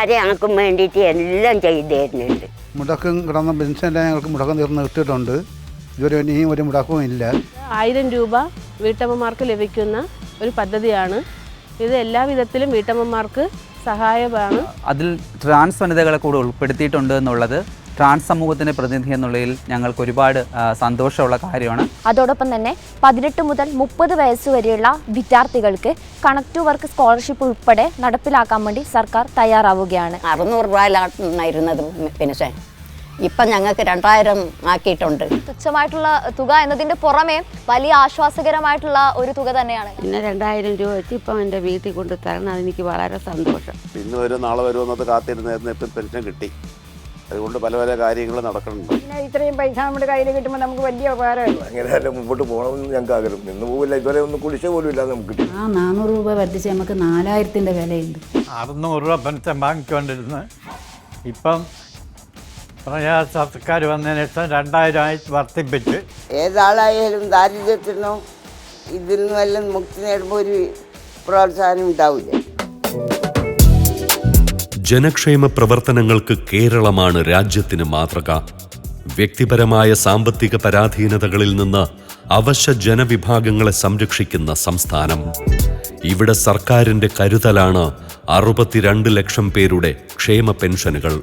സർക്കാർ ഞങ്ങൾക്കും വേണ്ടിയിട്ട് എല്ലാം ചെയ്തു തരുന്നുണ്ട് മുടക്കം കിടന്ന പെൻഷനെല്ലാം ഞങ്ങൾക്ക് മുടക്കം തീർന്ന് കിട്ടിയിട്ടുണ്ട്. ഇതുവരെ ഇനിയും ഒരു മുടക്കവും ഇല്ല. ആയിരം രൂപ വീട്ടമ്മമാർക്ക് ലഭിക്കുന്ന ഒരു പദ്ധതിയാണ്. ഇത് എല്ലാ വിധത്തിലും വീട്ടമ്മമാർക്ക് സഹായമാണ്. അതിൽ ട്രാൻസ് വനിതകളെ കൂടെ ഉൾപ്പെടുത്തിയിട്ടുണ്ട് എന്നുള്ളത് ട്രാൻസ് സമൂഹത്തിന്റെ പ്രതിനിധി എന്നുള്ളതിൽ ഞങ്ങൾക്ക് ഒരുപാട് സന്തോഷമുള്ള കാര്യമാണ്. അതോടൊപ്പം തന്നെ പതിനെട്ട് മുതൽ മുപ്പത് വയസ്സ് വരെയുള്ള വിദ്യാർത്ഥികൾക്ക് കണക്ട് ടു വർക്ക് സ്കോളർഷിപ്പ് ഉൾപ്പെടെ നടപ്പിലാക്കാൻ വേണ്ടി സർക്കാർ തയ്യാറാവുകയാണ്. അറുന്നൂറ് രൂപയിലായിരുന്നത് പെൻഷൻ ഇപ്പം ഞങ്ങൾക്ക് രണ്ടായിരം ആക്കിയിട്ടുണ്ട്. തുച്ഛമായിട്ടുള്ള തുക എന്നതിന്റെ പുറമെ വലിയ ആശ്വാസകരമായിട്ടുള്ള ഒരു തുക തന്നെയാണ്. പിന്നെ രണ്ടായിരം രൂപ വെച്ച് ഇപ്പം എന്റെ വീട്ടിൽ കൊണ്ട് തരണം അതെനിക്ക് വളരെ സന്തോഷം. ഇന്ന് വരും നാളെ വരുമെന്നത് കാത്തിരുന്നായിരുന്നു ഇപ്പം പെൻഷൻ കിട്ടി. അതുകൊണ്ട് പല പല കാര്യങ്ങൾ നടക്കുന്നുണ്ട്. പിന്നെ ഇത്രയും പൈസ നമ്മുടെ കയ്യിൽ കിട്ടുമ്പോൾ നമുക്ക് വലിയ ഉപകാരമല്ലേ അങ്ങനെ മുമ്പോട്ട് പോകണമെന്ന് ഞങ്ങൾക്ക് ആഗ്രഹം. നിന്ന് പോകില്ല ഇതുവരെ ഒന്നും കുടിശ്ശ പോലും ഇല്ലാതെ നമുക്ക് കിട്ടി. ആ നാനൂറ് രൂപ വർദ്ധിച്ച് നമുക്ക് നാലായിരത്തിന്റെ വിലയുണ്ട്. അറുന്നൂറ് രൂപ പെൻഷൻ വാങ്ങിക്കൊണ്ടിരുന്ന് ഇപ്പം പ്രജാ സർക്കാർ വന്നതിന് ശേഷം രണ്ടായിരം ആയി വർദ്ധിപ്പിച്ച്. ഏതാളായാലും ദാരിദ്ര്യത്തിനോ ഇതിൽ നിന്നെല്ലാം മുക്തി നേടുമ്പോൾ ഒരു പ്രോത്സാഹനം ഉണ്ടാവില്ല. ജനക്ഷേമ പ്രവർത്തനങ്ങൾക്ക് കേരളമാണ് രാജ്യത്തിന് മാതൃക. വ്യക്തിപരമായ സാമ്പത്തിക പരാധീനതകളിൽ നിന്ന് അവശ ജനവിഭാഗങ്ങളെ സംരക്ഷിക്കുന്ന സംസ്ഥാനം. ഇവിടെ സർക്കാരിന്റെ കരുതലാണ് അറുപത്തിരണ്ട് ലക്ഷം പേരുടെ ക്ഷേമ പെൻഷനുകൾ.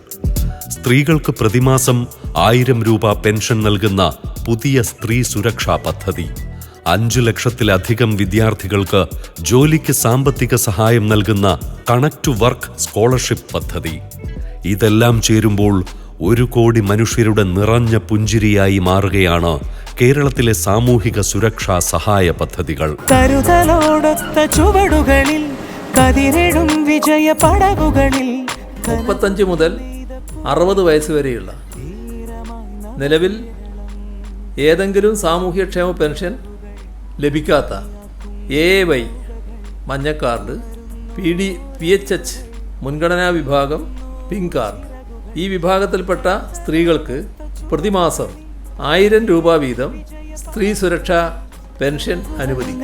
സ്ത്രീകൾക്ക് പ്രതിമാസം ആയിരം രൂപ പെൻഷൻ നൽകുന്ന പുതിയ സ്ത്രീ സുരക്ഷാ പദ്ധതി. അഞ്ചു ലക്ഷത്തിലധികം വിദ്യാർത്ഥികൾക്ക് ജോലിക്ക് സാമ്പത്തിക സഹായം നൽകുന്ന കണക്ട് ടു വർക്ക് സ്കോളർഷിപ്പ് പദ്ധതി. ഇതെല്ലാം ചേരുമ്പോൾ ഒരു കോടി മനുഷ്യരുടെ നിറഞ്ഞ പുഞ്ചിരിയായി മാറുകയാണ് കേരളത്തിലെ സാമൂഹിക സുരക്ഷാ സഹായ പദ്ധതികൾ. കരുതലോടൊത്ത ചുവടുകളിൽ കതിരിടും വിജയ പടവുകളിൽ. മുപ്പത്തഞ്ച് മുതൽ അറുപത് വയസ്സ് വരെയുള്ള നിലവിൽ ഏതെങ്കിലും സാമൂഹ്യക്ഷേമ പെൻഷൻ ലഭിക്കാത്ത എ വൈ മഞ്ഞ card P D P H H മുൻഗണനാ വിഭാഗം പിങ്ക് കാർഡ്. ഈ വിഭാഗത്തിൽപ്പെട്ട സ്ത്രീകൾക്ക് പ്രതിമാസം ആയിരം രൂപ വീതം സ്ത്രീ സുരക്ഷാ പെൻഷൻ അനുവദിക്കും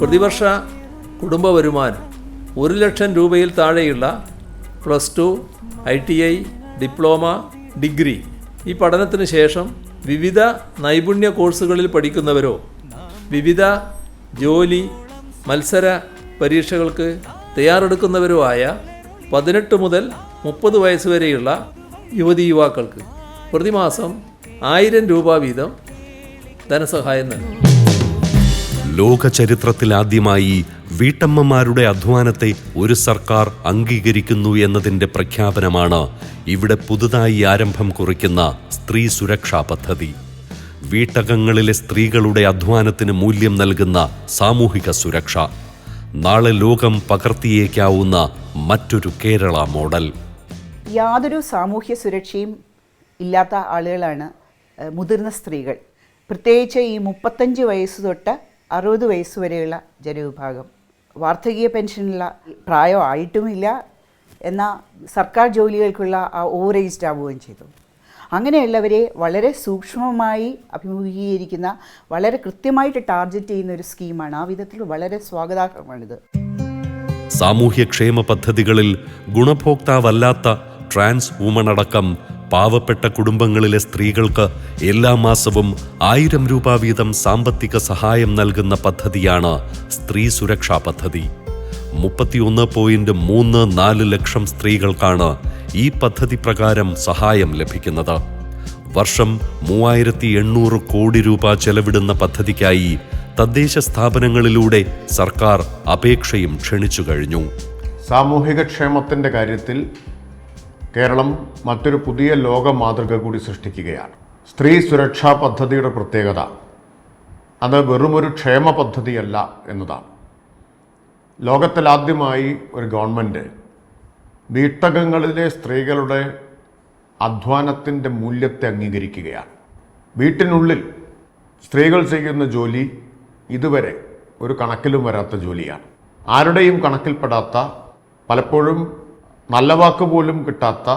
പ്രതിവർഷ കുടുംബ വരുമാനം ഒരു ലക്ഷം രൂപയിൽ താഴെയുള്ള plus two I T I diploma degree ഈ പഠനത്തിന് ശേഷം വിവിധ നൈപുണ്യ കോഴ്സുകളിൽ പഠിക്കുന്നവരോ വിവിധ ജോലി മത്സര പരീക്ഷകൾക്ക് തയ്യാറെടുക്കുന്നവരോ ആയ പതിനെട്ട് മുതൽ മുപ്പത് വയസ്സ് വരെയുള്ള യുവതി യുവാക്കൾക്ക് പ്രതിമാസം ആയിരം രൂപ വീതം ധനസഹായം നൽകും. ലോക ചരിത്രത്തിലാദ്യമായി വീട്ടമ്മമാരുടെ അധ്വാനത്തെ ഒരു സർക്കാർ അംഗീകരിക്കുന്നു എന്നതിന്റെ പ്രഖ്യാപനമാണ് ഇവിടെ പുതുതായി ആരംഭം കുറിക്കുന്ന സ്ത്രീ സുരക്ഷാ പദ്ധതി. വീട്ടകങ്ങളിലെ സ്ത്രീകളുടെ അധ്വാനത്തിന് മൂല്യം നൽകുന്ന സാമൂഹിക സുരക്ഷ. നാളെ ലോകം പകർത്തിയേക്കാവുന്ന മറ്റൊരു കേരള മോഡൽ. യാതൊരു സാമൂഹ്യ സുരക്ഷയും ഇല്ലാത്ത ആളുകളാണ് മുതിർന്ന സ്ത്രീകൾ. പ്രത്യേകിച്ച് ഈ മുപ്പത്തഞ്ച് വയസ്സ് തൊട്ട് അറുപത് വയസ്സ് വരെയുള്ള ജനവിഭാഗം. വാർദ്ധക്യ പെൻഷനുള്ള പ്രായം ആയിട്ടുമില്ല എന്നാൽ സർക്കാർ ജോലികൾക്കുള്ള ആ ഓവർ ഏജ്ഡ് ആവുകയും ചെയ്തു. അങ്ങനെയുള്ളവരെ വളരെ സൂക്ഷ്മമായി അഭിമുഖീകരിക്കുന്ന വളരെ കൃത്യമായിട്ട് ടാർഗറ്റ് ചെയ്യുന്ന ഒരു സ്കീമാണ്. ആ വിധത്തിൽ വളരെ സ്വാഗതാർഹമാണിത്. സാമൂഹ്യക്ഷേമ പദ്ധതികളിൽ ഗുണഭോക്താവല്ലാത്ത ട്രാൻസ് വുമൺ അടക്കം പാവപ്പെട്ട കുടുംബങ്ങളിലെ സ്ത്രീകൾക്ക് എല്ലാ മാസവും ആയിരം രൂപ വീതം സാമ്പത്തിക സഹായം നൽകുന്ന പദ്ധതിയാണ് സ്ത്രീ സുരക്ഷാ പദ്ധതി. മുപ്പത്തിയൊന്ന് പോയിന്റ് മൂന്ന് നാല് ലക്ഷം സ്ത്രീകൾക്കാണ് ഈ പദ്ധതി പ്രകാരം സഹായം ലഭിക്കുന്നത്. വർഷം മൂവായിരത്തി എണ്ണൂറ് കോടി രൂപ ചെലവിടുന്ന പദ്ധതിക്കായി തദ്ദേശ സ്ഥാപനങ്ങളിലൂടെ സർക്കാർ അപേക്ഷയും ക്ഷണിച്ചു കഴിഞ്ഞു. സാമൂഹിക ക്ഷേമത്തിന്റെ കാര്യത്തിൽ കേരളം മറ്റൊരു പുതിയ ലോക മാതൃക കൂടി സൃഷ്ടിക്കുകയാണ്. സ്ത്രീ സുരക്ഷാ പദ്ധതിയുടെ പ്രത്യേകത. അത് വെറുമൊരു ക്ഷേമ പദ്ധതിയല്ല എന്നതാണ്. ലോകത്തിലാദ്യമായി ഒരു ഗവൺമെന്റ് വീട്ടകങ്ങളിലെ സ്ത്രീകളുടെ അധ്വാനത്തിന്റെ മൂല്യത്തെ അംഗീകരിക്കുകയാണ്. വീട്ടിനുള്ളിൽ സ്ത്രീകൾ ചെയ്യുന്ന ജോലി ഇതുവരെ ഒരു കണക്കിലും വരാത്ത ജോലിയാണ്. ആരുടെയും കണക്കിൽപ്പെടാത്ത പലപ്പോഴും നല്ല വാക്ക് പോലും കിട്ടാത്ത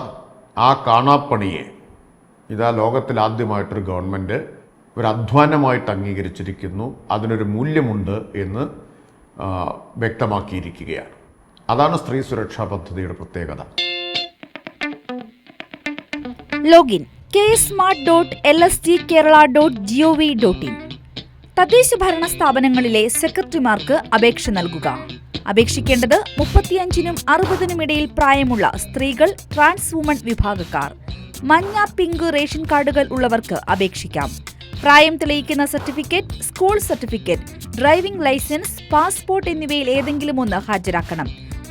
ആ കാണാപ്പണിയെ ഇതാ ലോകത്തിൽ ആദ്യമായിട്ടൊരു ഗവൺമെന്റ് ഒരു അധ്വാനമായിട്ട് അംഗീകരിച്ചിരിക്കുന്നു. അതിനൊരു മൂല്യമുണ്ട് എന്ന് വ്യക്തമാക്കിയിരിക്കുകയാണ്. അതാണ് സ്ത്രീ സുരക്ഷാ പദ്ധതിയുടെ പ്രത്യേകത. Login K smart dot L S G Kerala dot G O V dot in. തദ്ദേശ ഭരണ സ്ഥാപനങ്ങളിലെ സെക്രട്ടറിമാർക്ക് അപേക്ഷ നൽകുക. അപേക്ഷിക്കേണ്ടത് മുപ്പത്തിയഞ്ചിനും അറുപതിനും ഇടയിൽ പ്രായമുള്ള സ്ത്രീകൾ ട്രാൻസ് വുമൺ വിഭാഗക്കാർ. മഞ്ഞ പിങ്ക് റേഷൻ കാർഡുകൾ ഉള്ളവർക്ക് അപേക്ഷിക്കാം. പ്രായം തെളിയിക്കുന്ന certificate school certificate driving licence passport എന്നിവയിൽ ഏതെങ്കിലും ഒന്ന് ഹാജരാക്കണം.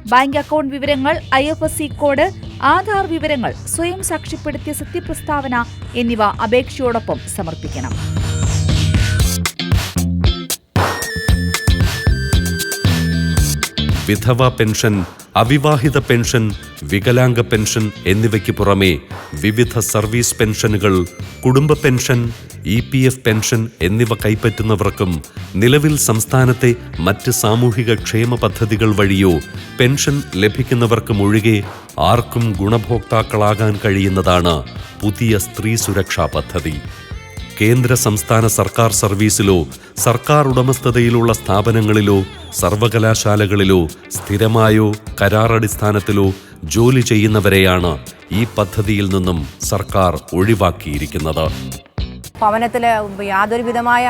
ബാങ്ക് അക്കൗണ്ട് വിവരങ്ങൾ I F S C code Aadhaar വിവരങ്ങൾ സ്വയം സാക്ഷ്യപ്പെടുത്തിയ സത്യപ്രസ്താവന എന്നിവ അപേക്ഷയോടൊപ്പം സമർപ്പിക്കണം. വിധവ പെൻഷൻ അവിവാഹിത പെൻഷൻ വികലാംഗ പെൻഷൻ എന്നിവയ്ക്ക് പുറമെ വിവിധ സർവീസ് പെൻഷനുകൾ കുടുംബ pension E P F pension എന്നിവ കൈപ്പറ്റുന്നവർക്കും നിലവിൽ സംസ്ഥാനത്തെ മറ്റ് സാമൂഹിക ക്ഷേമ പദ്ധതികൾ വഴിയോ പെൻഷൻ ലഭിക്കുന്നവർക്കും ഒഴികെ ആർക്കും ഗുണഭോക്താക്കളാകാൻ കഴിയുന്നതാണ് പുതിയ സ്ത്രീ സുരക്ഷാ പദ്ധതി. കേന്ദ്ര സംസ്ഥാന സർക്കാർ സർവീസിലോ സർക്കാർ ഉടമസ്ഥതയിലുള്ള സ്ഥാപനങ്ങളിലോ സർവകലാശാലകളിലോ സ്ഥിരമായോ കരാറടിസ്ഥാനത്തിലോ ജോലി ചെയ്യുന്നവരെയാണ് ഈ പദ്ധതിയിൽ നിന്നും സർക്കാർ ഒഴിവാക്കിയിരിക്കുന്നത്. ഭവനത്തിൽ യാതൊരു വിധമായ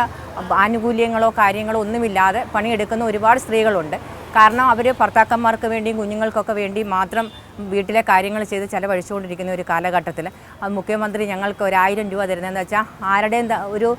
ആനുകൂല്യങ്ങളോ കാര്യങ്ങളോ ഒന്നുമില്ലാതെ പണിയെടുക്കുന്ന ഒരുപാട് സ്ത്രീകളുണ്ട്. കാരണം അവർ ഭർത്താക്കന്മാർക്ക് വേണ്ടിയും കുഞ്ഞുങ്ങൾക്കൊക്കെ വേണ്ടി മാത്രം വീട്ടിലെ കാര്യങ്ങൾ ചെയ്ത് ചിലവഴിച്ചുകൊണ്ടിരിക്കുന്ന ഒരു കാലഘട്ടത്തിൽ മുഖ്യമന്ത്രി ഞങ്ങൾക്ക് ഒരായിരം രൂപ തരുന്നതെന്ന് വെച്ചാൽ ആരുടെയും ഒരു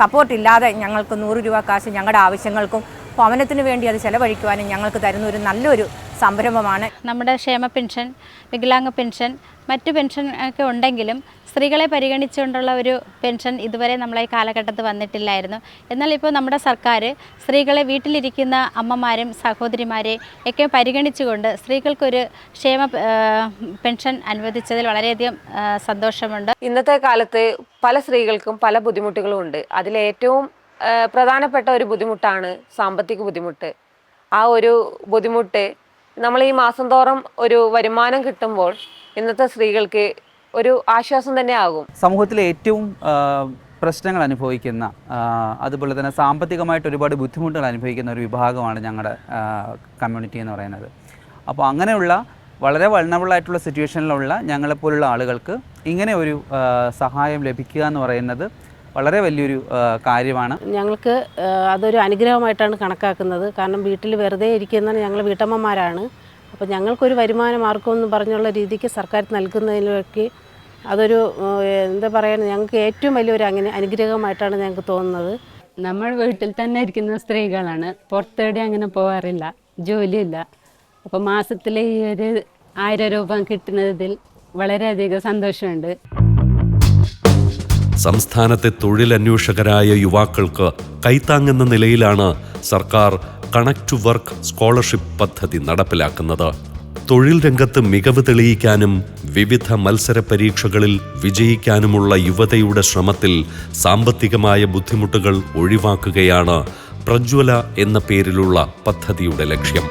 സപ്പോർട്ട് ഇല്ലാതെ ഞങ്ങൾക്ക് നൂറ് രൂപ കാശ് ഞങ്ങളുടെ ആവശ്യങ്ങൾക്കും ഭവനത്തിന് വേണ്ടി അത് ചിലവഴിക്കുവാനും ഞങ്ങൾക്ക് തരുന്ന ഒരു നല്ലൊരു സംരംഭമാണ്. നമ്മുടെ ക്ഷേമ പെൻഷൻ വികലാംഗ പെൻഷൻ മറ്റു പെൻഷൻ ഒക്കെ ഉണ്ടെങ്കിലും സ്ത്രീകളെ പരിഗണിച്ചുകൊണ്ടുള്ള ഒരു പെൻഷൻ ഇതുവരെ നമ്മളെ ഈ കാലഘട്ടത്തിൽ വന്നിട്ടില്ലായിരുന്നു. എന്നാൽ ഇപ്പോൾ നമ്മുടെ സർക്കാർ സ്ത്രീകളെ വീട്ടിലിരിക്കുന്ന അമ്മമാരും സഹോദരിമാരെ ഒക്കെ പരിഗണിച്ചുകൊണ്ട് സ്ത്രീകൾക്കൊരു ക്ഷേമ പെൻഷൻ അനുവദിച്ചതിൽ വളരെയധികം സന്തോഷമുണ്ട്. ഇന്നത്തെ കാലത്ത് പല സ്ത്രീകൾക്കും പല ബുദ്ധിമുട്ടുകളും ഉണ്ട്. അതിലേറ്റവും പ്രധാനപ്പെട്ട ഒരു ബുദ്ധിമുട്ടാണ് സാമ്പത്തിക ബുദ്ധിമുട്ട്. ആ ഒരു ബുദ്ധിമുട്ട് നമ്മൾ ഈ മാസം തോറും ഒരു വരുമാനം കിട്ടുമ്പോൾ ഇന്നത്തെ സ്ത്രീകൾക്ക് ഒരു ആശ്വാസം തന്നെ ആകും. സമൂഹത്തിലെ ഏറ്റവും പ്രശ്നങ്ങൾ അനുഭവിക്കുന്ന അതുപോലെ തന്നെ സാമ്പത്തികമായിട്ട് ഒരുപാട് ബുദ്ധിമുട്ടുകൾ അനുഭവിക്കുന്ന ഒരു വിഭാഗമാണ് ഞങ്ങളുടെ കമ്മ്യൂണിറ്റി എന്ന് പറയുന്നത്. അപ്പോൾ അങ്ങനെയുള്ള വളരെ വൾണബിളായിട്ടുള്ള സിറ്റുവേഷനിലുള്ള ഞങ്ങളെപ്പോലുള്ള ആളുകൾക്ക് ഇങ്ങനെ ഒരു സഹായം ലഭിക്കുക എന്ന് പറയുന്നത് വളരെ വലിയൊരു കാര്യമാണ്. ഞങ്ങൾക്ക് അതൊരു അനുഗ്രഹമായിട്ടാണ് കണക്കാക്കുന്നത്. കാരണം വീട്ടിൽ വെറുതെ ഇരിക്കുന്ന ഞങ്ങൾ വീട്ടമ്മമാരാണ്. അപ്പോൾ ഞങ്ങൾക്കൊരു വരുമാന മാർഗം എന്ന് പറഞ്ഞുള്ള രീതിക്ക് സർക്കാർ നൽകുന്നതിലൊക്കെ അതൊരു എന്താ പറയുക ഞങ്ങൾക്ക് ഏറ്റവും വലിയൊരു അങ്ങനെ അനുഗ്രഹമായിട്ടാണ് ഞങ്ങൾക്ക് തോന്നുന്നത്. നമ്മൾ വീട്ടിൽ തന്നെ ഇരിക്കുന്ന സ്ത്രീകളാണ്. പുറത്തേടെ അങ്ങനെ പോകാറില്ല ജോലിയില്ല. അപ്പോൾ മാസത്തിലെ ഈ ഒരു ആയിരം രൂപ കിട്ടുന്നതിൽ വളരെയധികം സന്തോഷമുണ്ട്. സംസ്ഥാനത്തെ തൊഴിലന്വേഷകരായ യുവാക്കൾക്ക് കൈത്താങ്ങെന്ന നിലയിലാണ് സർക്കാർ കണക്ട് ടു വർക്ക് സ്കോളർഷിപ്പ് പദ്ധതി നടപ്പിലാക്കുന്നത്. തൊഴിൽ രംഗത്ത് മികവ് തെളിയിക്കാനും വിവിധ മത്സര പരീക്ഷകളിൽ വിജയിക്കാനുമുള്ള യുവതയുടെ ശ്രമത്തിൽ സാമ്പത്തികമായ ബുദ്ധിമുട്ടുകൾ ഒഴിവാക്കുകയാണ് പ്രജ്വല എന്ന പേരിലുള്ള പദ്ധതിയുടെ ലക്ഷ്യം.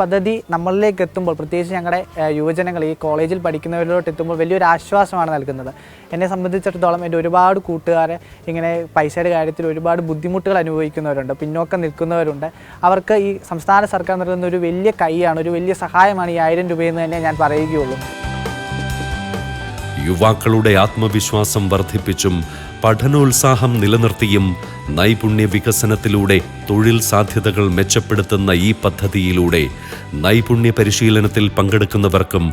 പദ്ധതി നമ്മളിലേക്ക് എത്തുമ്പോൾ പ്രത്യേകിച്ച് ഞങ്ങളുടെ യുവജനങ്ങൾ ഈ കോളേജിൽ പഠിക്കുന്നവരിലോട്ട് എത്തുമ്പോൾ വലിയൊരു ആശ്വാസമാണ് നൽകുന്നത്. എന്നെ സംബന്ധിച്ചിടത്തോളം എന്റെ ഒരുപാട് കൂട്ടുകാരെ ഇങ്ങനെ പൈസയുടെ കാര്യത്തിൽ ഒരുപാട് ബുദ്ധിമുട്ടുകൾ അനുഭവിക്കുന്നവരുണ്ട് പിന്നോക്കം നിൽക്കുന്നവരുണ്ട്. അവർക്ക് ഈ സംസ്ഥാന സർക്കാർ നൽകുന്ന ഒരു വലിയ കൈയാണ് ഒരു വലിയ സഹായമാണ് ഈ ആയിരം രൂപയെന്ന് തന്നെ ഞാൻ പറയുകയുള്ളൂ. യുവാക്കളുടെ ആത്മവിശ്വാസം വർദ്ധിപ്പിച്ചും പഠനോത്സാഹം നിലനിർത്തിയും നൈപുണ്യ വികസനത്തിലൂടെ തൊഴിൽ സാധ്യതകൾ മെച്ചപ്പെടുത്തുന്ന ഈ പദ്ധതിയിലൂടെ നൈപുണ്യ പരിശീലനത്തിൽ പങ്കെടുക്കുന്നവർക്കും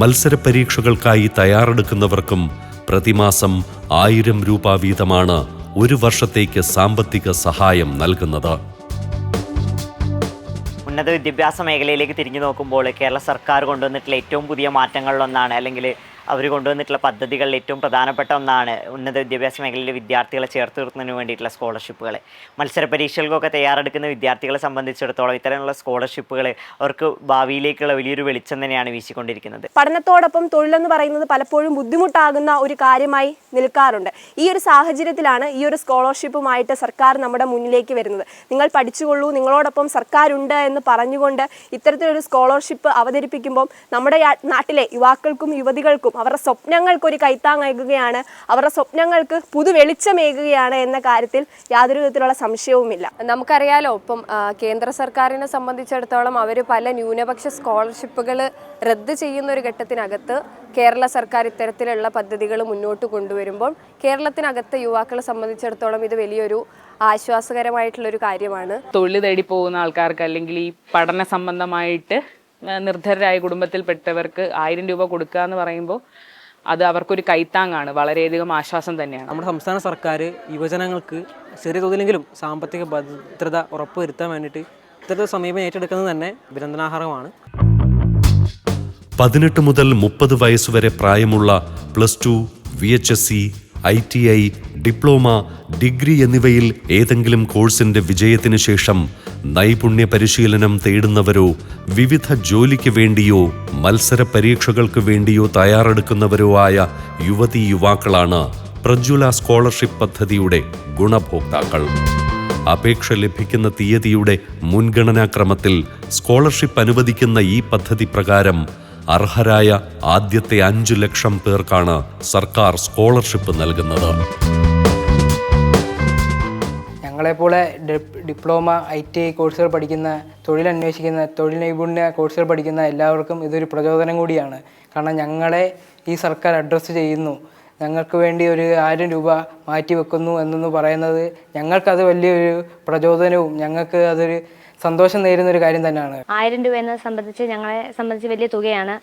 മത്സര പരീക്ഷകൾക്കായി തയ്യാറെടുക്കുന്നവർക്കും പ്രതിമാസം ആയിരം രൂപ വീതമാണ് ഒരു വർഷത്തേക്ക് സാമ്പത്തിക സഹായം നൽകുന്നത്. ഉന്നത വിദ്യാഭ്യാസ മേഖലയിലേക്ക് തിരിഞ്ഞു നോക്കുമ്പോൾ കേരള സർക്കാർ കൊണ്ടുവന്നിട്ടുള്ള ഏറ്റവും പുതിയ മാറ്റങ്ങളിലൊന്നാണ് അല്ലെങ്കിൽ അവർ കൊണ്ടുവന്നിട്ടുള്ള പദ്ധതികളിൽ ഏറ്റവും പ്രധാനപ്പെട്ട ഒന്നാണ് ഉന്നത വിദ്യാഭ്യാസ മേഖലയിലെ വിദ്യാർത്ഥികളെ ചേർത്ത് നിർത്തുന്നതിന് വേണ്ടിയിട്ടുള്ള സ്കോളർഷിപ്പുകൾ മത്സര പരീക്ഷകൾക്കൊക്കെ തയ്യാറെടുക്കുന്ന വിദ്യാർത്ഥികളെ സംബന്ധിച്ചിടത്തോളം ഇത്തരമുള്ള സ്കോളർഷിപ്പുകൾ അവർക്ക് ഭാവിയിലേക്കുള്ള വലിയൊരു വെളിച്ചം തന്നെയാണ് വീശിക്കൊണ്ടിരിക്കുന്നത്. പഠനത്തോടൊപ്പം തൊഴിലെന്ന് പറയുന്നത് പലപ്പോഴും ബുദ്ധിമുട്ടാകുന്ന ഒരു കാര്യമായി നിൽക്കാറുണ്ട്. ഈ ഒരു സാഹചര്യത്തിലാണ് ഈ ഒരു സ്കോളർഷിപ്പുമായിട്ട് സർക്കാർ നമ്മുടെ മുന്നിലേക്ക് വരുന്നത്. നിങ്ങൾ പഠിച്ചുകൊള്ളൂ നിങ്ങളോടൊപ്പം സർക്കാരുണ്ട് എന്ന് പറഞ്ഞുകൊണ്ട് ഇത്തരത്തിലൊരു സ്കോളർഷിപ്പ് അവതരിപ്പിക്കുമ്പോൾ നമ്മുടെ നാട്ടിലെ യുവാക്കൾക്കും യുവതികൾക്കും അവരുടെ സ്വപ്നങ്ങൾക്ക് ഒരു കൈത്താങ്ങേകുകയാണ്. അവരുടെ സ്വപ്നങ്ങൾക്ക് പുതു വെളിച്ചമേകുകയാണ് എന്ന കാര്യത്തിൽ യാതൊരു വിധത്തിലുള്ള സംശയവുമില്ല. നമുക്കറിയാലോ ഇപ്പം കേന്ദ്ര സർക്കാരിനെ സംബന്ധിച്ചിടത്തോളം അവർ പല ന്യൂനപക്ഷ സ്കോളർഷിപ്പുകൾ റദ്ദ് ചെയ്യുന്ന ഒരു ഘട്ടത്തിനകത്ത് കേരള സർക്കാർ ഇത്തരത്തിലുള്ള പദ്ധതികൾ മുന്നോട്ട് കൊണ്ടുവരുമ്പോൾ കേരളത്തിനകത്തെ യുവാക്കളെ സംബന്ധിച്ചിടത്തോളം ഇത് വലിയൊരു ആശ്വാസകരമായിട്ടുള്ളൊരു കാര്യമാണ്. തൊഴിൽ തേടി പോകുന്ന ആൾക്കാർക്ക് അല്ലെങ്കിൽ ഈ പഠന സംബന്ധമായിട്ട് ആ, നിർധനരായ കുടുംബത്തിൽപ്പെട്ടവർക്ക് ആയിരം രൂപ കൊടുക്കുക എന്ന് പറയുമ്പോൾ അത് അവർക്കൊരു കൈത്താങ്ങാണ്. വളരെയധികം ആശ്വാസം തന്നെയാണ്. നമ്മുടെ സംസ്ഥാന സർക്കാർ യുവജനങ്ങൾക്ക് ചെറിയ തോതിലെങ്കിലും സാമ്പത്തിക ഭദ്രത ഉറപ്പുവരുത്താൻ വേണ്ടിയിട്ട് ഇത്തരത്തിൽ സമീപനം ഏറ്റെടുക്കുന്നത് തന്നെ അഭിനന്ദനാർഹമാണ്. പതിനെട്ട് മുതൽ മുപ്പത് വയസ്സുവരെ പ്രായമുള്ള plus two V H S C I T I diploma degree എന്നിവയിൽ ഏതെങ്കിലും കോഴ്സിന്റെ വിജയത്തിനു ശേഷം നൈപുണ്യ പരിശീലനം തേടുന്നവരോ വിവിധ ജോലിക്ക് വേണ്ടിയോ മത്സര പരീക്ഷകൾക്ക് വേണ്ടിയോ തയ്യാറെടുക്കുന്നവരോ ആയ യുവതീ യുവാക്കളാണ് പ്രജ്വല സ്കോളർഷിപ്പ് പദ്ധതിയുടെ ഗുണഭോക്താക്കൾ. അപേക്ഷ ലഭിക്കുന്ന തീയതിയുടെ മുൻഗണനാക്രമത്തിൽ സ്കോളർഷിപ്പ് അനുവദിക്കുന്ന ഈ പദ്ധതി പ്രകാരം അർഹരായ ആദ്യത്തെ അഞ്ചു ലക്ഷം പേർക്കാണ് സർക്കാർ സ്കോളർഷിപ്പ് നൽകുന്നത്. ഞങ്ങളെപ്പോലെ ഡിപ്ലോമ ഐ ടി ഐ കോഴ്സുകൾ പഠിക്കുന്ന തൊഴിലന്വേഷിക്കുന്ന തൊഴിൽ നൈപുണ്യ കോഴ്സുകൾ പഠിക്കുന്ന എല്ലാവർക്കും ഇതൊരു പ്രചോദനം കൂടിയാണ്. കാരണം ഞങ്ങളെ ഈ സർക്കാർ അഡ്രസ്സ് ചെയ്യുന്നു. ഞങ്ങൾക്ക് വേണ്ടി ഒരു ആയിരം രൂപ മാറ്റി വെക്കുന്നു എന്നൊന്ന് പറയുന്നത് ഞങ്ങൾക്കത് വലിയൊരു പ്രചോദനവും ഞങ്ങൾക്ക് അതൊരു സന്തോഷം നേരുന്ന ഒരു കാര്യം തന്നെയാണ്. ആയിരം രൂപ എന്നത് സംബന്ധിച്ച് ഞങ്ങളെ സംബന്ധിച്ച് വലിയ തുകയാണ്.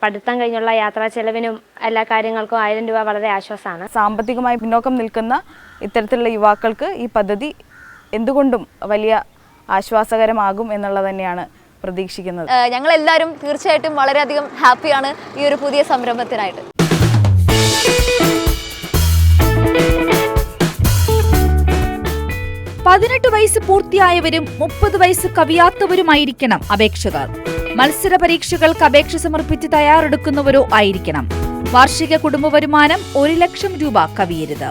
പഠിത്തം കഴിഞ്ഞുള്ള യാത്രാ ചെലവിനും എല്ലാ കാര്യങ്ങൾക്കും ആയിരം രൂപ വളരെ ആശ്വാസമാണ്. സാമ്പത്തികമായി പിന്നോക്കം നിൽക്കുന്ന ഇത്തരത്തിലുള്ള യുവാക്കൾക്ക് ഈ പദ്ധതി എന്തുകൊണ്ടും വലിയ ആശ്വാസകരമാകും എന്നുള്ളത് തന്നെയാണ് പ്രതീക്ഷിക്കുന്നത്. ഞങ്ങൾ എല്ലാവരും തീർച്ചയായിട്ടും വളരെയധികം ഹാപ്പിയാണ് ഈ ഒരു പുതിയ സംരംഭത്തിനായിട്ട്. പതിനെട്ട് വയസ്സ് പൂർത്തിയായവരും മുപ്പത് വയസ്സ് കവിയാത്തവരുമായിരിക്കണം അപേക്ഷകർ. മത്സര പരീക്ഷകൾക്ക് അപേക്ഷ സമർപ്പിച്ച് തയ്യാറെടുക്കുന്നവരോ ആയിരിക്കണം. വാർഷിക കുടുംബ വരുമാനം ഒരു ലക്ഷം രൂപ കവിയരുത്.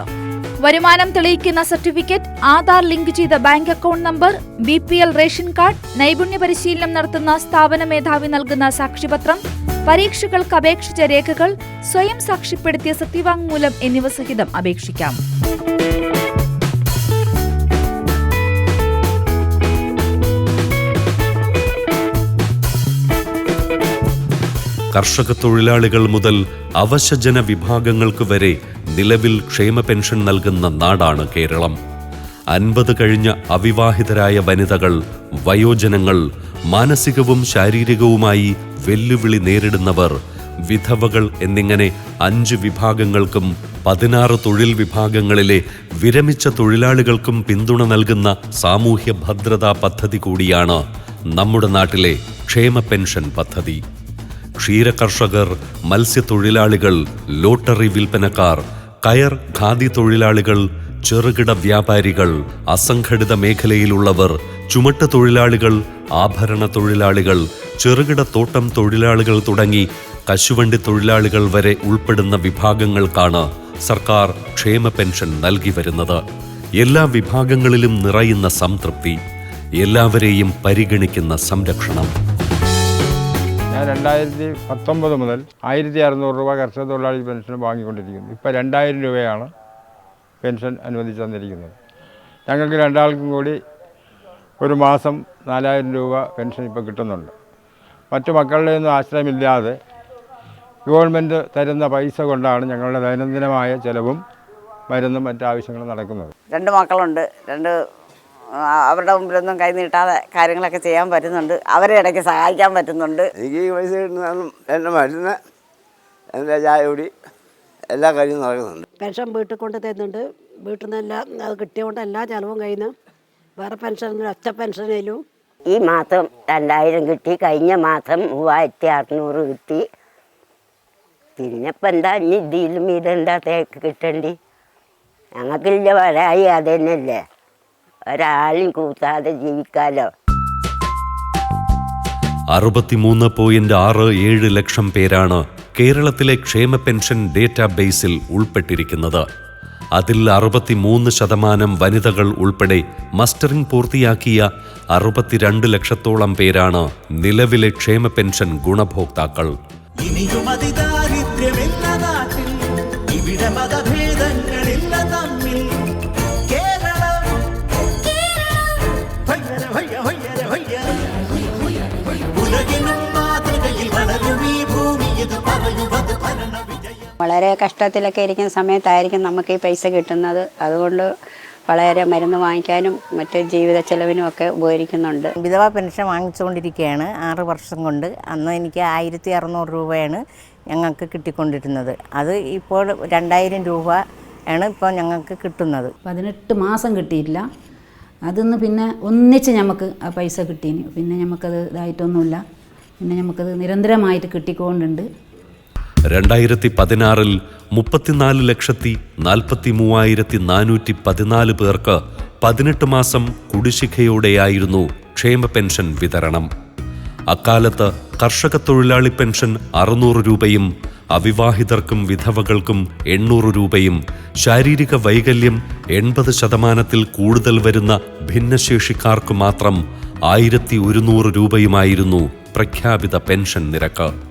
വരുമാനം തെളിയിക്കുന്ന സർട്ടിഫിക്കറ്റ് ആധാർ ലിങ്ക് ചെയ്ത bank account number B P L ration card നൈപുണ്യ പരിശീലനം നടത്തുന്ന സ്ഥാപന മേധാവി നൽകുന്ന സാക്ഷിപത്രം പരീക്ഷകൾക്ക് അപേക്ഷിച്ച രേഖകൾ സ്വയം സാക്ഷ്യപ്പെടുത്തിയ സത്യവാങ്മൂലം എന്നിവ സഹിതം അപേക്ഷിക്കാം. കർഷക തൊഴിലാളികൾ മുതൽ അവശജന വിഭാഗങ്ങൾക്ക് വരെ നിലവിൽ ക്ഷേമ പെൻഷൻ നൽകുന്ന നാടാണ് കേരളം. അൻപത് കഴിഞ്ഞ അവിവാഹിതരായ വനിതകൾ വയോജനങ്ങൾ മാനസികവും ശാരീരികവുമായി വെല്ലുവിളി നേരിടുന്നവർ വിധവകൾ എന്നിങ്ങനെ അഞ്ച് വിഭാഗങ്ങൾക്കും പതിനാറ് തൊഴിൽ വിഭാഗങ്ങളിലെ വിരമിച്ച തൊഴിലാളികൾക്കും പിന്തുണ നൽകുന്ന സാമൂഹ്യ ഭദ്രതാ പദ്ധതി കൂടിയാണ് നമ്മുടെ നാട്ടിലെ ക്ഷേമ പെൻഷൻ പദ്ധതി. ക്ഷീരകർഷകർ മത്സ്യത്തൊഴിലാളികൾ ലോട്ടറി വിൽപ്പനക്കാർ കയർ ഖാദി തൊഴിലാളികൾ ചെറുകിട വ്യാപാരികൾ അസംഘടിത മേഖലയിലുള്ളവർ ചുമട്ട് തൊഴിലാളികൾ ആഭരണ തൊഴിലാളികൾ ചെറുകിട തോട്ടം തൊഴിലാളികൾ തുടങ്ങി കശുവണ്ടി തൊഴിലാളികൾ വരെ ഉൾപ്പെടുന്ന വിഭാഗങ്ങൾക്കാണ് സർക്കാർ ക്ഷേമ പെൻഷൻ നൽകി വരുന്നത്. എല്ലാ വിഭാഗങ്ങളിലും നിറയുന്ന സംതൃപ്തി എല്ലാവരെയും പരിഗണിക്കുന്ന സംരക്ഷണം. ഞാൻ രണ്ടായിരത്തി പത്തൊമ്പത് മുതൽ ആയിരത്തി അറുന്നൂറ് രൂപ കർഷക തൊഴിലാളി പെൻഷൻ വാങ്ങിക്കൊണ്ടിരിക്കുന്നു. ഇപ്പോൾ രണ്ടായിരം രൂപയാണ് പെൻഷൻ അനുവദിച്ചു തന്നിരിക്കുന്നത്. ഞങ്ങൾക്ക് രണ്ടാൾക്കും കൂടി ഒരു മാസം നാലായിരം രൂപ പെൻഷൻ ഇപ്പോൾ കിട്ടുന്നുണ്ട്. മറ്റു മക്കളുടെ ഒന്നും ആശ്രയമില്ലാതെ ഗവൺമെന്റ് തരുന്ന പൈസ കൊണ്ടാണ് ഞങ്ങളുടെ ദൈനംദിനമായ ചിലവും മരുന്നും മറ്റാവശ്യങ്ങളും നടക്കുന്നത്. രണ്ട് മക്കളുണ്ട്. രണ്ട് അവരുടെ മുമ്പിലൊന്നും കൈ നീട്ടാതെ കാര്യങ്ങളൊക്കെ ചെയ്യാൻ പറ്റുന്നുണ്ട്. അവരെ ഇടയ്ക്ക് സഹായിക്കാൻ പറ്റുന്നുണ്ട്. എനിക്ക് ഈ പൈസ കിട്ടുന്നതും എന്റെ മരുന്ന് എന്റെ ചായ കുടി എല്ലാ കാര്യവും നടക്കുന്നുണ്ട്. പെൻഷൻ വീട്ടിൽ കൊണ്ട് തരുന്നുണ്ട്. വീട്ടിൽ നിന്ന് എല്ലാം അത് കിട്ടിയതുകൊണ്ട് എല്ലാ ചിലവും കഴിഞ്ഞ് വേറെ പെൻഷൻ ഒന്നും ഒറ്റ പെൻഷനേലും ഈ മാസം രണ്ടായിരം കിട്ടി. കഴിഞ്ഞ മാസം മൂവായിരത്തി അറുന്നൂറ് കിട്ടി. പിന്നെ ഇപ്പം എന്താ ഇനി ഇതിലും ഇതെന്താ തേക്ക് കിട്ടണ്ടി? ഞങ്ങൾക്കില്ല വരായി അത് തന്നെയല്ലേ ഒരാളും കൂട്ടാതെ ജീവിക്കാലോ? അറുപത്തിമൂന്ന് പോയിന്റ് ആറ് ഏഴ് ലക്ഷം പേരാണ് കേരളത്തിലെ ക്ഷേമ പെൻഷൻ ഡേറ്റാബേസിൽ ഉൾപ്പെട്ടിരിക്കുന്നത്. അതിൽ അറുപത്തിമൂന്ന് ശതമാനം വനിതകൾ ഉൾപ്പെടെ മസ്റ്ററിംഗ് പൂർത്തിയാക്കിയ അറുപത്തിരണ്ട് ലക്ഷത്തോളം പേരാണ് നിലവിലെ ക്ഷേമ പെൻഷൻ ഗുണഭോക്താക്കൾ. ഇനിയും അതിദാരിദ്ര്യമില്ല വളരെ കഷ്ടത്തിലൊക്കെ ഇരിക്കുന്ന സമയത്തായിരിക്കും നമുക്ക് ഈ പൈസ കിട്ടുന്നത്. അതുകൊണ്ട് വളരെ മരുന്ന് വാങ്ങിക്കാനും മറ്റ് ജീവിത ചെലവിനും ഒക്കെ ഉപകരിക്കുന്നുണ്ട്. വിധവ പെൻഷൻ വാങ്ങിച്ചുകൊണ്ടിരിക്കുകയാണ് ആറ് വർഷം കൊണ്ട്. അന്ന് എനിക്ക് ആയിരത്തി അറുന്നൂറ് രൂപയാണ് ഞങ്ങൾക്ക് കിട്ടിക്കൊണ്ടിരുന്നത്. അത് ഇപ്പോൾ രണ്ടായിരം രൂപ ആണ് ഇപ്പോൾ ഞങ്ങൾക്ക് കിട്ടുന്നത്. പതിനെട്ട് മാസം കിട്ടിയില്ല അതിന്ന് പിന്നെ ഒന്നിച്ച് നമുക്ക് ആ പൈസ കിട്ടീന്. പിന്നെ നമുക്കത് ഇതായിട്ടൊന്നുമില്ല. പിന്നെ നമുക്കത് നിരന്തരമായിട്ട് കിട്ടിക്കൊണ്ടുണ്ട്. രണ്ടായിരത്തി പതിനാറിൽ മുപ്പത്തിനാല് ലക്ഷത്തി നാൽപ്പത്തി മൂവായിരത്തി നാനൂറ്റി പതിനാല് പേർക്ക് പതിനെട്ട് മാസം കുടിശ്ശികയോടെയായിരുന്നു ക്ഷേമ പെൻഷൻ വിതരണം. അക്കാലത്ത് കർഷക തൊഴിലാളി പെൻഷൻ അറുന്നൂറ് രൂപയും അവിവാഹിതർക്കും വിധവകൾക്കും എണ്ണൂറ് രൂപയും ശാരീരിക വൈകല്യം എൺപത് ശതമാനത്തിൽ കൂടുതൽ വരുന്ന ഭിന്നശേഷിക്കാർക്ക് മാത്രം ആയിരത്തി ഒരുന്നൂറ് രൂപയുമായിരുന്നു പ്രഖ്യാപിത പെൻഷൻ നിരക്ക്.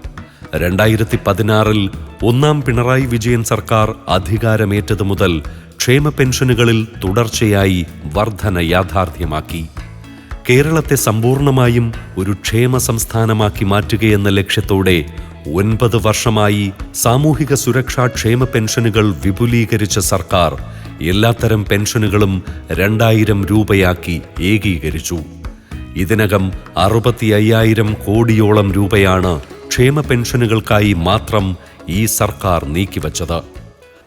രണ്ടായിരത്തി പതിനാറിൽ ഒന്നാം പിണറായി വിജയൻ സർക്കാർ അധികാരമേറ്റതു മുതൽ ക്ഷേമ പെൻഷനുകളിൽ തുടർച്ചയായി വർധന യാഥാർത്ഥ്യമാക്കി. കേരളത്തെ സമ്പൂർണമായും ഒരു ക്ഷേമ സംസ്ഥാനമാക്കി മാറ്റുകയെന്ന ലക്ഷ്യത്തോടെ ഒൻപത് വർഷമായി സാമൂഹിക സുരക്ഷാ ക്ഷേമ പെൻഷനുകൾ വിപുലീകരിച്ച സർക്കാർ എല്ലാത്തരം പെൻഷനുകളും രണ്ടായിരം രൂപയാക്കി ഏകീകരിച്ചു. ഇതിനകം അറുപത്തി അയ്യായിരം കോടിയോളം രൂപയാണ് ക്ഷേമ പെൻഷനുകൾക്കായി മാത്രം ഈ സർക്കാർ നീക്കിവച്ചത്.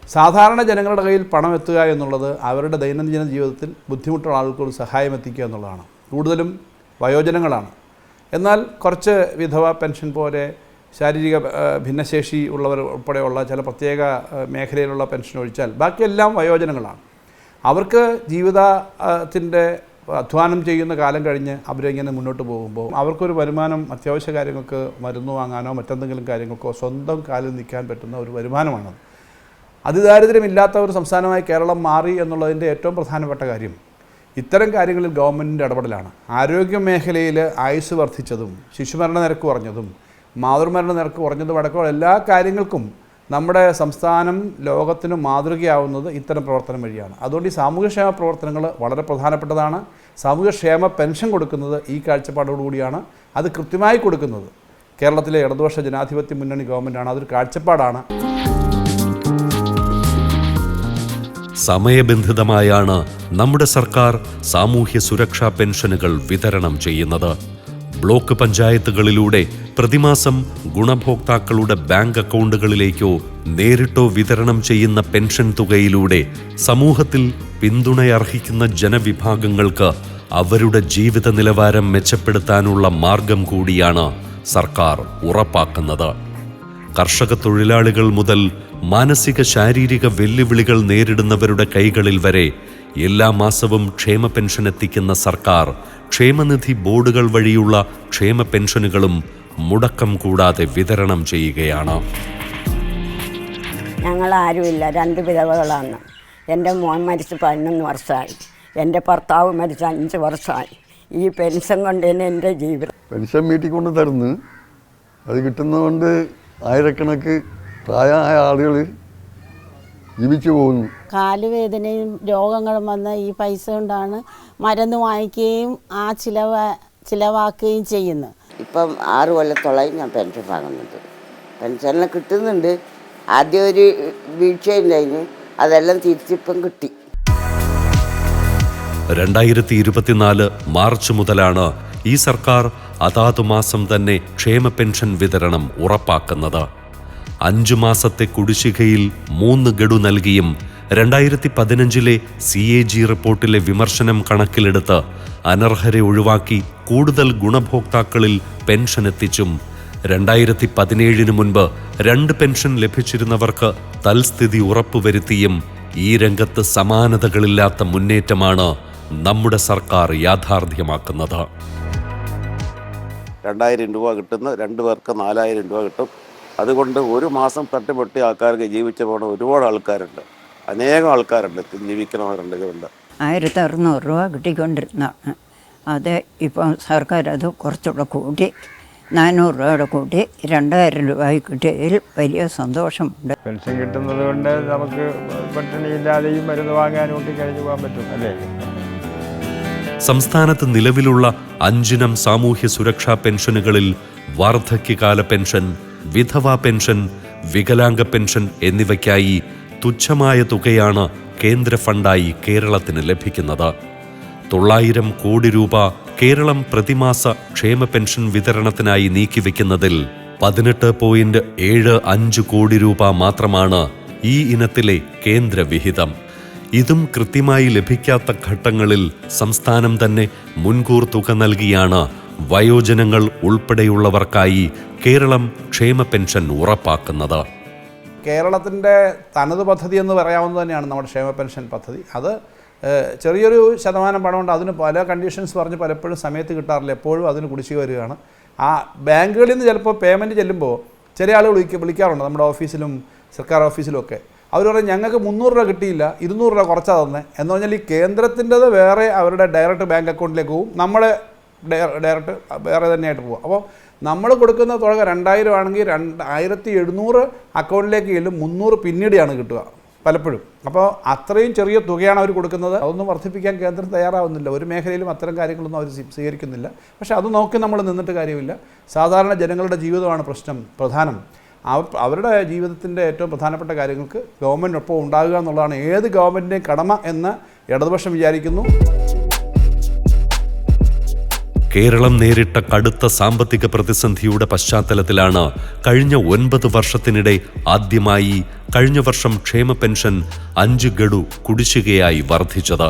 സാധാരണ ജനങ്ങളുടെ കയ്യിൽ പണം എത്തുക എന്നുള്ളത് അവരുടെ ദൈനംദിന ജീവിതത്തിൽ ബുദ്ധിമുട്ടുള്ള ആളുകൾക്ക് ഒരു സഹായം എത്തിക്കുക എന്നുള്ളതാണ്. കൂടുതലും വയോജനങ്ങളാണ്. എന്നാൽ കുറച്ച് വിധവ പെൻഷൻ പോലെ ശാരീരിക ഭിന്നശേഷി ഉള്ളവർ ഉൾപ്പെടെയുള്ള ചില പ്രത്യേക മേഖലയിലുള്ള പെൻഷൻ ഒഴിച്ചാൽ ബാക്കിയെല്ലാം വയോജനങ്ങളാണ്. അവർക്ക് ജീവിതത്തിന്റെ അധ്വാനം ചെയ്യുന്ന കാലം കഴിഞ്ഞ് അവരിങ്ങനെ മുന്നോട്ട് പോകുമ്പോൾ അവർക്കൊരു വരുമാനം അത്യാവശ്യ കാര്യങ്ങൾക്ക് മരുന്ന് വാങ്ങാനോ മറ്റെന്തെങ്കിലും കാര്യങ്ങൾക്കോ സ്വന്തം കാലിൽ നിൽക്കാൻ പറ്റുന്ന ഒരു വരുമാനമാണത്. അതിദാരിദ്ര്യമില്ലാത്ത ഒരു സംസ്ഥാനമായി കേരളം മാറി എന്നുള്ളതിന്റെ ഏറ്റവും പ്രധാനപ്പെട്ട കാര്യം ഇത്തരം കാര്യങ്ങളിൽ ഗവൺമെന്റിന്റെ ഇടപെടലാണ്. ആരോഗ്യ മേഖലയിൽ ആയുസ് വർദ്ധിച്ചതും ശിശുമരണ നിരക്ക് കുറഞ്ഞതും മാതൃമരണ നിരക്ക് കുറഞ്ഞതും അടക്കമുള്ള എല്ലാ കാര്യങ്ങൾക്കും നമ്മുടെ സംസ്ഥാനം ലോകത്തിന് മാതൃകയാവുന്നത് ഇത്തരം പ്രവർത്തനം വഴിയാണ്. അതുകൊണ്ട് ഈ സാമൂഹ്യക്ഷേമ പ്രവർത്തനങ്ങൾ വളരെ പ്രധാനപ്പെട്ടതാണ്. സാമൂഹ്യക്ഷേമ പെൻഷൻ കൊടുക്കുന്നത് ഈ കാഴ്ചപ്പാടോടുകൂടിയാണ് അത് കൃത്യമായി കൊടുക്കുന്നത്. കേരളത്തിലെ ഇടതുപക്ഷ ജനാധിപത്യ മുന്നണി ഗവൺമെന്റാണ് അതൊരു കാഴ്ചപ്പാടാണ്. സമയബന്ധിതമായാണ് നമ്മുടെ സർക്കാർ സാമൂഹ്യ സുരക്ഷാ പെൻഷനുകൾ വിതരണം ചെയ്യുന്നത്. ബ്ലോക്ക് പഞ്ചായത്തുകളിലൂടെ പ്രതിമാസം ഗുണഭോക്താക്കളുടെ ബാങ്ക് അക്കൗണ്ടുകളിലേക്കോ നേരിട്ടോ വിതരണം ചെയ്യുന്ന പെൻഷൻ തുകയിലൂടെ സമൂഹത്തിൽ പിന്തുണയർഹിക്കുന്ന ജനവിഭാഗങ്ങൾക്ക് അവരുടെ ജീവിത നിലവാരം മെച്ചപ്പെടുത്താനുള്ള മാർഗം കൂടിയാണ് സർക്കാർ ഉറപ്പാക്കുന്നത്. കർഷക തൊഴിലാളികൾ മുതൽ മാനസിക ശാരീരിക വെല്ലുവിളികൾ നേരിടുന്നവരുടെ കൈകളിൽ വരെ എല്ലാ മാസവും ക്ഷേമ പെൻഷൻ എത്തിക്കുന്ന സർക്കാർ ക്ഷേമനിധി ബോർഡുകൾ വഴിയുള്ള ക്ഷേമ പെൻഷനുകളും മുടക്കം കൂടാതെ വിതരണം ചെയ്യുകയാണ്. ഞങ്ങൾ ആരുമില്ല രണ്ട് വിധവകളാണ്. എന്റെ മോൻ മരിച്ച് പതിനൊന്ന് വർഷമായി. എന്റെ ഭർത്താവ് മരിച്ച് അഞ്ച് വർഷമായി. ഈ പെൻഷൻ കൊണ്ട് തന്നെ എന്റെ ജീവിതം പെൻഷൻ വീട്ടിൽ കൊണ്ട് തരുന്നു. അത് കിട്ടുന്നതുകൊണ്ട് ആയിരക്കണക്ക് പ്രായമായ ആളുകൾ ജീവിച്ചു പോകുന്നു. കാലുവേദനയും രോഗങ്ങളും വന്ന ഈ പൈസ കൊണ്ടാണ് മരുന്ന് വാങ്ങിക്കുകയും ആ ചിലവ ചിലവാക്കുകയും ചെയ്യുന്നത്. ഇപ്പം ആറ് കൊല്ലത്തോളായി ഞാൻ പെൻഷൻ വാങ്ങുന്നുണ്ട് പെൻഷനിൽ കിട്ടുന്നുണ്ട്. ആദ്യം ഒരു വീഴ്ചയുണ്ടായിരുന്നു അതെല്ലാം തിരിച്ചിപ്പം കിട്ടി. രണ്ടായിരത്തി ഇരുപത്തിനാല് മാർച്ച് മുതലാണ് ഈ സർക്കാർ അതാതു മാസം തന്നെ ക്ഷേമ പെൻഷൻ വിതരണം ഉറപ്പാക്കുന്നത്. അഞ്ചു മാസത്തെ കുടിശ്ശികയിൽ മൂന്ന് ഗഡു നൽകിയും രണ്ടായിരത്തി പതിനഞ്ചിലെ സി എ ജി റിപ്പോർട്ടിലെ വിമർശനം കണക്കിലെടുത്ത് അനർഹരെ ഒഴിവാക്കി കൂടുതൽ ഗുണഭോക്താക്കളിൽ പെൻഷൻ എത്തിച്ചും. രണ്ടായിരത്തി പതിനേഴിന് മുൻപ് രണ്ട് പെൻഷൻ ലഭിച്ചിരുന്നവർക്ക് തൽസ്ഥിതി ഉറപ്പുവരുത്തിയും ഈ രംഗത്ത് സമാനതകളില്ലാത്ത മുന്നേറ്റമാണ് നമ്മുടെ സർക്കാർ യാഥാർത്ഥ്യമാക്കുന്നത്. രണ്ടായിരം രൂപ കിട്ടുന്ന രണ്ട് പേർക്ക് നാലായിരം രൂപ കിട്ടും. അതുകൊണ്ട് ഒരു മാസം തട്ടിപ്പൊട്ടി ആൾക്കാർക്ക് ജീവിച്ചു പോണ ഒരുപാട് ആൾക്കാരുണ്ട്. അനേകം ആൾക്കാരുണ്ട് ജീവിക്കണവരുണ്ട് ഇതുണ്ട് ആയിരത്തി അറുന്നൂറ് രൂപ കിട്ടിക്കൊണ്ടിരുന്നതാണ് അത് ഇപ്പോൾ സർക്കാർ അത് കുറച്ചുകൂടെ കൂട്ടി നാനൂറ് രൂപയുടെ കൂട്ടി രണ്ടായിരം രൂപ കിട്ടിയതിൽ വലിയ സന്തോഷമുണ്ട്. പെൻഷൻ കിട്ടുന്നത് കൊണ്ട് നമുക്ക് പട്ടിണിയില്ലാതെയും മരുന്ന് വാങ്ങാനും ഒക്കെ കഴിഞ്ഞു പോകാൻ പറ്റും അല്ലേ? സംസ്ഥാനത്ത് നിലവിലുള്ള അഞ്ചിനം സാമൂഹ്യ സുരക്ഷാ പെൻഷനുകളിൽ വാർദ്ധക്യകാല പെൻഷൻ വിധവാ പെൻഷൻ വികലാംഗ പെൻഷൻ എന്നിവയ്ക്കായി തുച്ഛമായ തുകയാണ് കേന്ദ്ര ഫണ്ടായി കേരളത്തിന് ലഭിക്കുന്നത്. തൊള്ളായിരം കോടി രൂപ കേരളം പ്രതിമാസ ക്ഷേമ പെൻഷൻ വിതരണത്തിനായി നീക്കിവെക്കുന്നതിൽ പതിനെട്ട് പോയിന്റ് ഏഴ് അഞ്ച് കോടി രൂപ മാത്രമാണ് ഈ ഇനത്തിലെ കേന്ദ്ര വിഹിതം. ഇതും കൃത്യമായി ലഭിക്കാത്ത ഘട്ടങ്ങളിൽ സംസ്ഥാനം തന്നെ മുൻകൂർ തുക നൽകിയാണ് വയോജനങ്ങൾ ഉൾപ്പെടെയുള്ളവർക്കായി കേരളം ക്ഷേമ പെൻഷൻ ഉറപ്പാക്കുന്നത്. കേരളത്തിന്റെ തനത് പദ്ധതി എന്ന് പറയാവുന്നത് തന്നെയാണ് നമ്മുടെ ക്ഷേമ പെൻഷൻ പദ്ധതി. അത് ചെറിയൊരു ശതമാനം പണമുണ്ട്. അതിന് പല കണ്ടീഷൻസ് പറഞ്ഞ് പലപ്പോഴും സമയത്ത് കിട്ടാറില്ല. എപ്പോഴും അതിന് കുടിശ്ശിക വരികയാണ്. ആ ബാങ്കുകളിൽ നിന്ന് ചിലപ്പോൾ പേയ്മെന്റ് ചെല്ലുമ്പോൾ ചില ആളുകൾ വിളിക്ക വിളിക്കാറുണ്ട് നമ്മുടെ ഓഫീസിലും സർക്കാർ ഓഫീസിലും ഒക്കെ. അവർ പറയും ഞങ്ങൾക്ക് മുന്നൂറ് രൂപ കിട്ടിയില്ല ഇരുന്നൂറ് രൂപ കുറച്ചാണ് തന്നെ. എന്ന് പറഞ്ഞാൽ ഈ കേന്ദ്രത്തിന്റെത് വേറെ അവരുടെ ഡയറക്റ്റ് ബാങ്ക് അക്കൗണ്ടിലേക്ക് പോകും നമ്മുടെ ഡയറക്റ്റ് വേറെ തന്നെയായിട്ട് പോകും അപ്പോൾ നമ്മൾ കൊടുക്കുന്ന തുക രണ്ടായിരം ആണെങ്കിൽ രണ്ട് ആയിരത്തി എഴുന്നൂറ് അക്കൗണ്ടിലേക്ക് ചെല്ലും മുന്നൂറ് പിന്നീടാണ് കിട്ടുക പലപ്പോഴും. അപ്പോൾ അത്രയും ചെറിയ തുകയാണ് അവർ കൊടുക്കുന്നത്. അതൊന്നും വർദ്ധിപ്പിക്കാൻ കേന്ദ്രം തയ്യാറാവുന്നില്ല. ഒരു മേഖലയിലും അത്തരം കാര്യങ്ങളൊന്നും അവർ സ്വീകരിക്കുന്നില്ല. പക്ഷേ അത് നോക്കി നമ്മൾ നിന്നിട്ട് കാര്യമില്ല. സാധാരണ ജനങ്ങളുടെ ജീവിതമാണ് പ്രശ്നം പ്രധാനം. അവ- അവരുടെ ജീവിതത്തിന്റെ ഏറ്റവും പ്രധാനപ്പെട്ട കാര്യങ്ങൾക്ക് ഗവൺമെന്റ് ഒപ്പം ഉണ്ടാകുക എന്നുള്ളതാണ് ഏത് ഗവൺമെന്റിന്റെയും കടമ എന്ന് ഇടതുപക്ഷം വിചാരിക്കുന്നു. കേരളം നേരിട്ട കടുത്ത സാമ്പത്തിക പ്രതിസന്ധിയുടെ പശ്ചാത്തലത്തിലാണ് കഴിഞ്ഞ ഒൻപത് വർഷത്തിനിടെ ആദ്യമായി കഴിഞ്ഞ വർഷം ക്ഷേമ പെൻഷൻ അഞ്ച് ഗഡു കുടിശ്ശികയായി വർദ്ധിച്ചത്.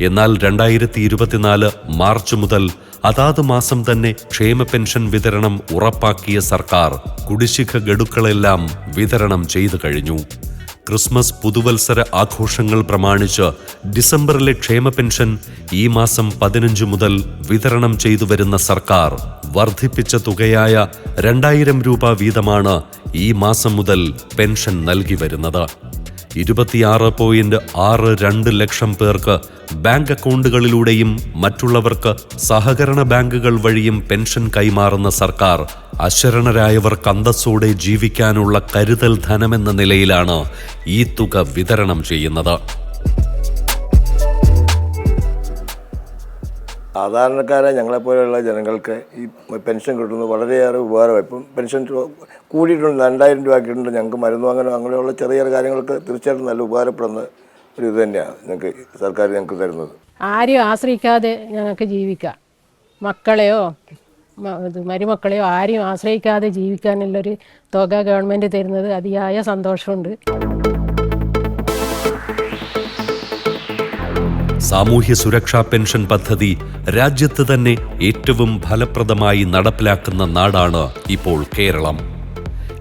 എന്നാൽ രണ്ടായിരത്തി ഇരുപത്തിനാല് മാർച്ച് മുതൽ അതാത് മാസം തന്നെ ക്ഷേമ പെൻഷൻ വിതരണം ഉറപ്പാക്കിയ സർക്കാർ കുടിശ്ശിക ഗഡുക്കളെല്ലാം വിതരണം ചെയ്തു കഴിഞ്ഞു. ക്രിസ്മസ് പുതുവത്സര ആഘോഷങ്ങൾ പ്രമാണിച്ച് ഡിസംബറിലെ ക്ഷേമ പെൻഷൻ ഈ മാസം പതിനഞ്ച് മുതൽ വിതരണം ചെയ്തു വരുന്ന സർക്കാർ വർദ്ധിപ്പിച്ച തുകയായ രണ്ടായിരം രൂപ വീതമാണ് ഈ മാസം മുതൽ പെൻഷൻ നൽകി വരുന്നത്. ഇരുപത്തിയാറ് പോയിന്റ് ആറ് രണ്ട് ലക്ഷം പേർക്ക് ബാങ്ക് അക്കൗണ്ടുകളിലൂടെയും മറ്റുള്ളവർക്ക് സഹകരണ ബാങ്കുകൾ വഴിയും പെൻഷൻ കൈമാറുന്ന സർക്കാർ അശരണരായവർക്ക് അന്തസ്സോടെ ജീവിക്കാനുള്ള കരുതൽ ധനമെന്ന നിലയിലാണ് ഈ തുക വിതരണം ചെയ്യുന്നത്. സാധാരണക്കാരെ ഞങ്ങളെപ്പോലെയുള്ള ജനങ്ങൾക്ക് ഈ പെൻഷൻ കിട്ടുന്നത് വളരെയേറെ ഉപകാരമായി. ഇപ്പം പെൻഷൻ കൂടിയിട്ടുണ്ട് രണ്ടായിരം രൂപ ആക്കിയിട്ടുണ്ട്. ഞങ്ങൾക്ക് മരുന്ന് വാങ്ങാനോ അങ്ങനെയുള്ള ചെറിയ ചെറിയ കാര്യങ്ങൾക്ക് തീർച്ചയായിട്ടും നല്ല ഉപകാരപ്പെടുന്ന ഒരു ഇത് തന്നെയാണ് ഞങ്ങൾക്ക് സർക്കാർ ഞങ്ങൾക്ക് തരുന്നത്. ആരെയും ആശ്രയിക്കാതെ ഞങ്ങൾക്ക് ജീവിക്കാം മക്കളെയോ മരുമക്കളെയോ ആരെയും ആശ്രയിക്കാതെ ജീവിക്കാനുള്ളൊരു തുക ഗവൺമെന്റ് തരുന്നത് അതിയായ സന്തോഷമുണ്ട്. സാമൂഹ്യ സുരക്ഷാ പെൻഷൻ പദ്ധതി രാജ്യത്ത് തന്നെ ഏറ്റവും ഫലപ്രദമായി നടപ്പിലാക്കുന്ന നാടാണ് ഇപ്പോൾ കേരളം.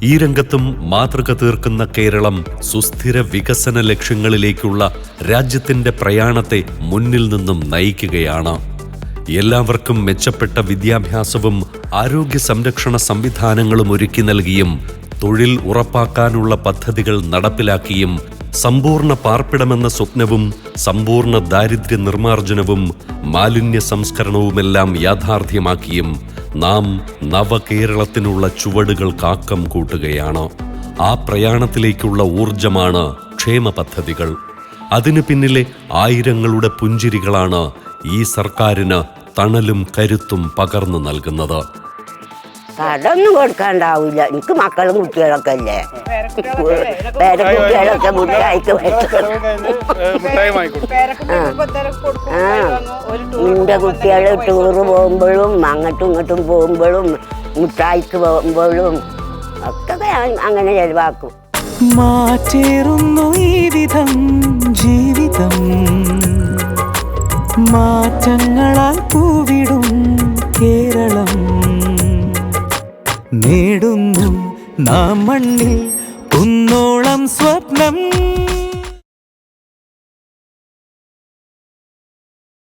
ഈ രംഗത്തും മാതൃക തീർക്കുന്ന കേരളം സുസ്ഥിര വികസന ലക്ഷ്യങ്ങളിലേക്കുള്ള രാജ്യത്തിന്റെ പ്രയാണത്തെ മുന്നിൽ നിന്നും നയിക്കുകയാണ്. എല്ലാവർക്കും മെച്ചപ്പെട്ട വിദ്യാഭ്യാസവും ആരോഗ്യ സംരക്ഷണ സംവിധാനങ്ങളും ഒരുക്കി നൽകിയും തൊഴിൽ ഉറപ്പാക്കാനുള്ള പദ്ധതികൾ നടപ്പിലാക്കിയും സമ്പൂർണ പാർപ്പിടമെന്ന സ്വപ്നവും സമ്പൂർണ ദാരിദ്ര്യ നിർമ്മാർജനവും മാലിന്യ സംസ്കരണവുമെല്ലാം യാഥാർത്ഥ്യമാക്കിയും നാം നവകേരളത്തിനുള്ള ചുവടുകൾ കാക്കം കൂട്ടുകയാണ്. ആ പ്രയാണത്തിലേക്കുള്ള ഊർജമാണ് ക്ഷേമ പദ്ധതികൾ. അതിനു പിന്നിലെ ആയിരങ്ങളുടെ പുഞ്ചിരികളാണ് ഈ സർക്കാരിന് തണലും കരുത്തും പകർന്നു നൽകുന്നത്. കടൊന്നും കൊടുക്കാണ്ടാവില്ല എനിക്ക് മക്കളും കുട്ടികളൊക്കെ അല്ലേ പേര കുട്ടികളൊക്കെ മുട്ടായിക്ക് നിന്റെ കുട്ടികൾ ടൂറ് പോകുമ്പോഴും അങ്ങോട്ടും ഇങ്ങോട്ടും പോകുമ്പോഴും മുട്ടായിക്ക് പോകുമ്പോഴും ഒക്കെ അങ്ങനെ ചെലവാക്കും. മാറ്റേറുന്നു ഈ വിധം ജീവിതം. മാറ്റങ്ങളാൽ പൂവിടും കേരളം. നേടുന്നു നാം മണ്ണിൽ കുന്നോളം സ്വപ്നം.